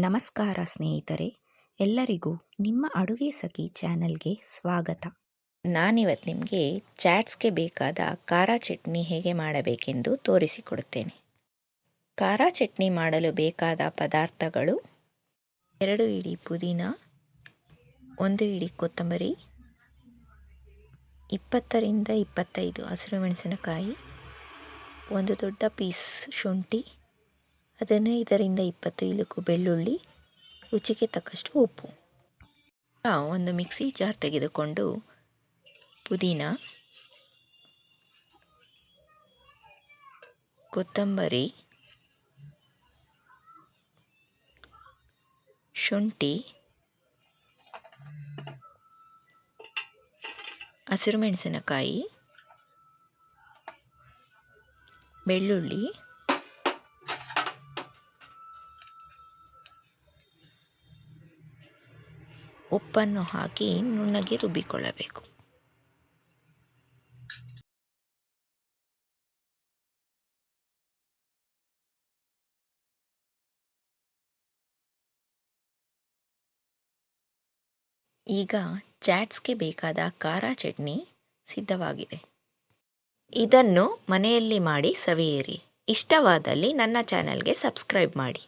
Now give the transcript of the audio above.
ನಮಸ್ಕಾರ ಸ್ನೇಹಿತರೆ, ಎಲ್ಲರಿಗೂ ನಿಮ್ಮ ಅಡುಗೆ ಸಖಿ ಚಾನಲ್ಗೆ ಸ್ವಾಗತ. ನಾನಿವತ್ತು ನಿಮಗೆ ಚಾಟ್ಸ್ಗೆ ಬೇಕಾದ ಖಾರ ಚಟ್ನಿ ಹೇಗೆ ಮಾಡಬೇಕೆಂದು ತೋರಿಸಿಕೊಡುತ್ತೇನೆ. ಖಾರ ಚಟ್ನಿ ಮಾಡಲು ಬೇಕಾದ ಪದಾರ್ಥಗಳು ಎರಡು ಇಡಿ ಪುದೀನ, ಒಂದು ಇಡಿ ಕೊತ್ತಂಬರಿ, ಇಪ್ಪತ್ತರಿಂದ ಇಪ್ಪತ್ತೈದು ಹಸಿರು ಮೆಣಸಿನಕಾಯಿ, ಒಂದು ದೊಡ್ಡ ಪೀಸ್ ಶುಂಠಿ ಹದಿನೈದರಿಂದ ಇಪ್ಪತ್ತು ಇಲುಕು ಬೆಳ್ಳುಳ್ಳಿ, ರುಚಿಗೆ ತಕ್ಕಷ್ಟು ಉಪ್ಪು. ಒಂದು ಮಿಕ್ಸಿ ಜಾರ್ ತೆಗೆದುಕೊಂಡು ಪುದೀನ, ಕೊತ್ತಂಬರಿ, ಶುಂಠಿ, ಹಸಿರು ಮೆಣಸಿನಕಾಯಿ, ಬೆಳ್ಳುಳ್ಳಿ ಉಪ್ಪನ್ನು ಹಾಕಿ ನುಣ್ಣಗೆ ರುಬ್ಬಿಕೊಳ್ಳಬೇಕು. ಈಗ ಚಾಟ್ಸ್ಗೆ ಬೇಕಾದ ಖಾರ ಚಟ್ನಿ ಸಿದ್ಧವಾಗಿದೆ. ಇದನ್ನು ಮನೆಯಲ್ಲಿ ಮಾಡಿ ಸವಿಯಿರಿ. ಇಷ್ಟವಾದಲ್ಲಿ ನನ್ನ ಚಾನಲ್ಗೆ ಸಬ್ಸ್ಕ್ರೈಬ್ ಮಾಡಿ.